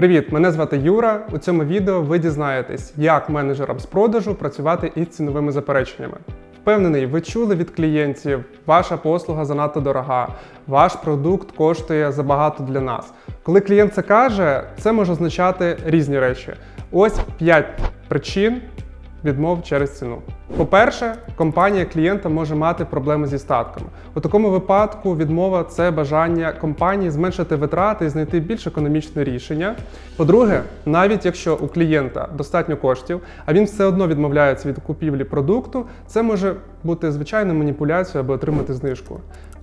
Привіт, мене звати Юра. У цьому відео ви дізнаєтесь, як менеджерам з продажу працювати із ціновими запереченнями. Впевнений, ви чули від клієнтів, ваша послуга занадто дорога, ваш продукт коштує забагато для нас. Коли клієнт це каже, це може означати різні речі. Ось 5 причин відмов через ціну. По-перше, компанія клієнта може мати проблеми зі статками. У такому випадку відмова це бажання компанії зменшити витрати і знайти більш економічне рішення. По-друге, навіть якщо у клієнта достатньо коштів, а він все одно відмовляється від купівлі продукту, це може бути звичайною маніпуляцією аби отримати знижку.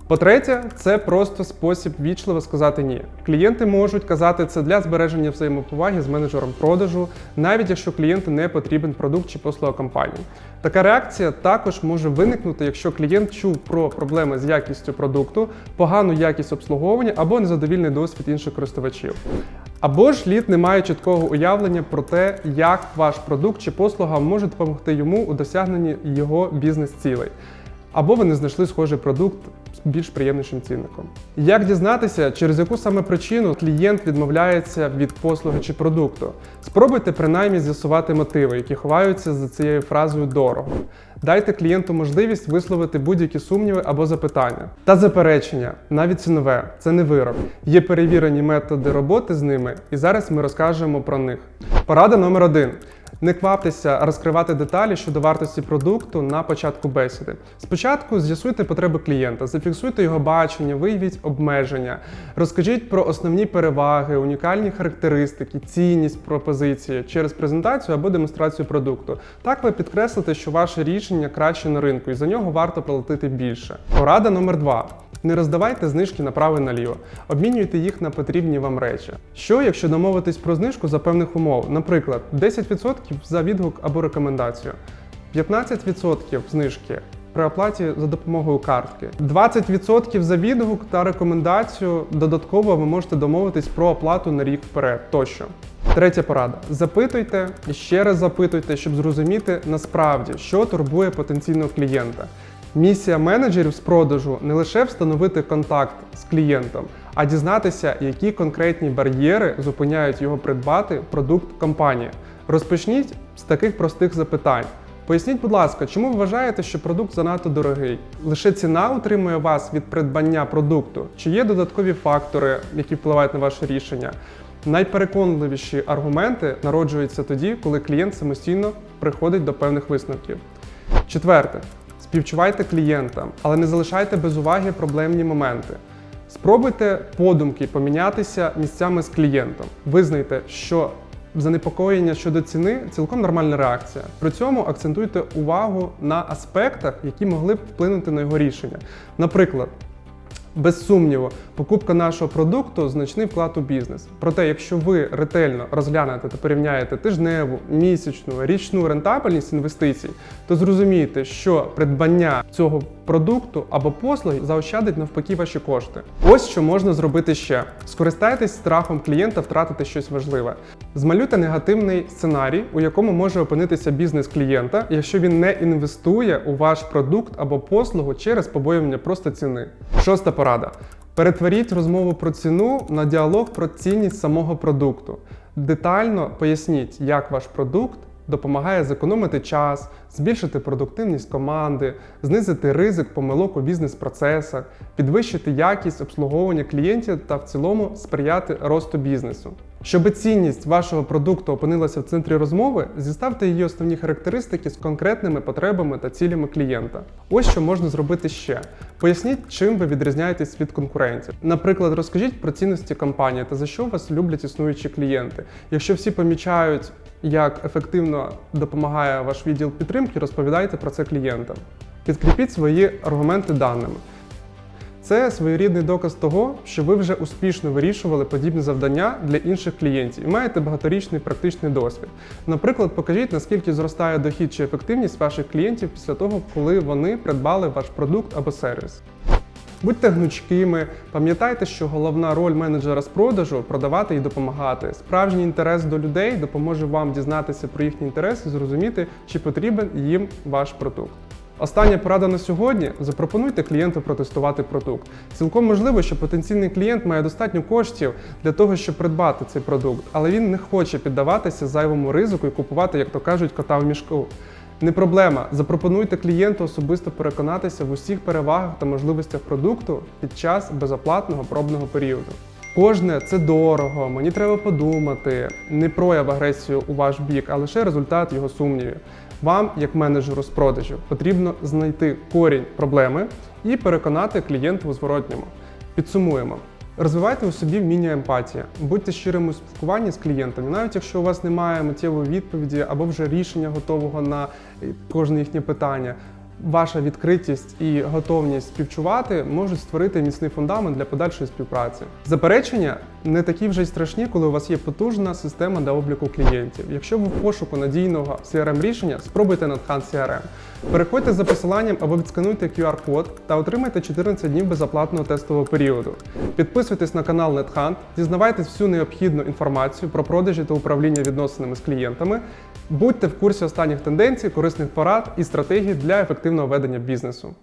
По-третє, це просто спосіб вічливо сказати ні. Клієнти можуть казати це для збереження взаємоповаги з менеджером продажу, навіть якщо клієнту не потрібен продукт чи послуга компанії. Така реакція також може виникнути, якщо клієнт чув про проблеми з якістю продукту, погану якість обслуговування або незадовільний досвід інших користувачів. Або ж лід не має чіткого уявлення про те, як ваш продукт чи послуга може допомогти йому у досягненні його бізнес-цілей. Або ви не знайшли схожий продукт більш приємнішим цінником. Як дізнатися, через яку саме причину клієнт відмовляється від послуги чи продукту? Спробуйте принаймні з'ясувати мотиви, які ховаються за цією фразою дорого. Дайте клієнту можливість висловити будь-які сумніви або запитання. Та заперечення, навіть цінове, це не вирок. Є перевірені методи роботи з ними, і зараз ми розкажемо про них. Порада номер один. Не кваптеся розкривати деталі щодо вартості продукту на початку бесіди. Спочатку з'ясуйте потреби клієнта, зафіксуйте його бачення, виявіть обмеження, розкажіть про основні переваги, унікальні характеристики, цінність пропозиції через презентацію або демонстрацію продукту. Так ви підкреслите, що ваше рішення краще на ринку і за нього варто платити більше. Порада номер два. Не роздавайте знижки направо і наліво, обмінюйте їх на потрібні вам речі. Що, якщо домовитись про знижку за певних умов, наприклад, 10% за відгук або рекомендацію, 15% знижки при оплаті за допомогою картки, 20% за відгук та рекомендацію. Додатково ви можете домовитись про оплату на рік вперед тощо. Третя порада: запитуйте і ще раз запитуйте, щоб зрозуміти насправді, що турбує потенційного клієнта. Місія менеджерів з продажу не лише встановити контакт з клієнтом, а дізнатися, які конкретні бар'єри зупиняють його придбати продукт компанії. Розпочніть з таких простих запитань. Поясніть, будь ласка, чому ви вважаєте, що продукт занадто дорогий? Лише ціна утримує вас від придбання продукту? Чи є додаткові фактори, які впливають на ваше рішення? Найпереконливіші аргументи народжуються тоді, коли клієнт самостійно приходить до певних висновків. Четверте. Співчувайте клієнтам, але не залишайте без уваги проблемні моменти. Спробуйте подумки помінятися місцями з клієнтом. Визнайте, що занепокоєння щодо ціни цілком нормальна реакція. При цьому акцентуйте увагу на аспектах, які могли б вплинути на його рішення. Наприклад, без сумніву, покупка нашого продукту значний вклад у бізнес. Проте, якщо ви ретельно розглянете та порівняєте тижневу, місячну, річну рентабельність інвестицій, то зрозумієте, що придбання цього продукту або послуги заощадить навпаки ваші кошти. Ось що можна зробити ще: скористайтесь страхом клієнта втратити щось важливе. Змалюйте негативний сценарій, у якому може опинитися бізнес клієнта, якщо він не інвестує у ваш продукт або послугу через побоювання просто ціни. Шоста порада. Перетворіть розмову про ціну на діалог про цінність самого продукту. Детально поясніть, як ваш продукт допомагає зекономити час, збільшити продуктивність команди, знизити ризик помилок у бізнес-процесах, підвищити якість обслуговування клієнтів та в цілому сприяти росту бізнесу. Щоб цінність вашого продукту опинилася в центрі розмови, зіставте її основні характеристики з конкретними потребами та цілями клієнта. Ось що можна зробити ще. Поясніть, чим ви відрізняєтесь від конкурентів. Наприклад, розкажіть про цінності компанії та за що вас люблять існуючі клієнти. Якщо всі помічають, як ефективно допомагає ваш відділ підтримки, розповідайте про це клієнтам. Підкріпіть свої аргументи даними. Це своєрідний доказ того, що ви вже успішно вирішували подібні завдання для інших клієнтів і маєте багаторічний практичний досвід. Наприклад, покажіть, наскільки зростає дохід чи ефективність ваших клієнтів після того, коли вони придбали ваш продукт або сервіс. Будьте гнучкими, пам'ятайте, що головна роль менеджера з продажу продавати і допомагати. Справжній інтерес до людей допоможе вам дізнатися про їхні інтереси зрозуміти, чи потрібен їм ваш продукт. Остання порада на сьогодні: запропонуйте клієнту протестувати продукт. Цілком можливо, що потенційний клієнт має достатньо коштів для того, щоб придбати цей продукт, але він не хоче піддаватися зайвому ризику і купувати, як то кажуть, кота в мішку. Не проблема. Запропонуйте клієнту особисто переконатися в усіх перевагах та можливостях продукту під час безоплатного пробного періоду. Кожне це дорого, мені треба подумати. Не прояв агресію у ваш бік, а лише результат його сумнівів. Вам, як менеджеру з продажу, потрібно знайти корінь проблеми і переконати клієнта у зворотньому. Підсумуємо. Розвивайте у собі вміння емпатії, будьте щирими у спілкуванні з клієнтами, навіть якщо у вас немає миттєвої відповіді або вже рішення готового на кожне їхнє питання. Ваша відкритість і готовність співчувати можуть створити міцний фундамент для подальшої співпраці. Заперечення не такі вже й страшні, коли у вас є потужна система для обліку клієнтів. Якщо ви в пошуку надійного crm рішення, спробуйте Nethunt CRM. Переходьте за посиланням або відскануйте QR-код та отримайте 14 днів безоплатного тестового періоду. Підписуйтесь на канал NetHunt, дізнавайтесь всю необхідну інформацію про продажі та управління відносинами з клієнтами. Будьте в курсі останніх тенденцій, корисних порад і стратегій для ефективного ведення бізнесу.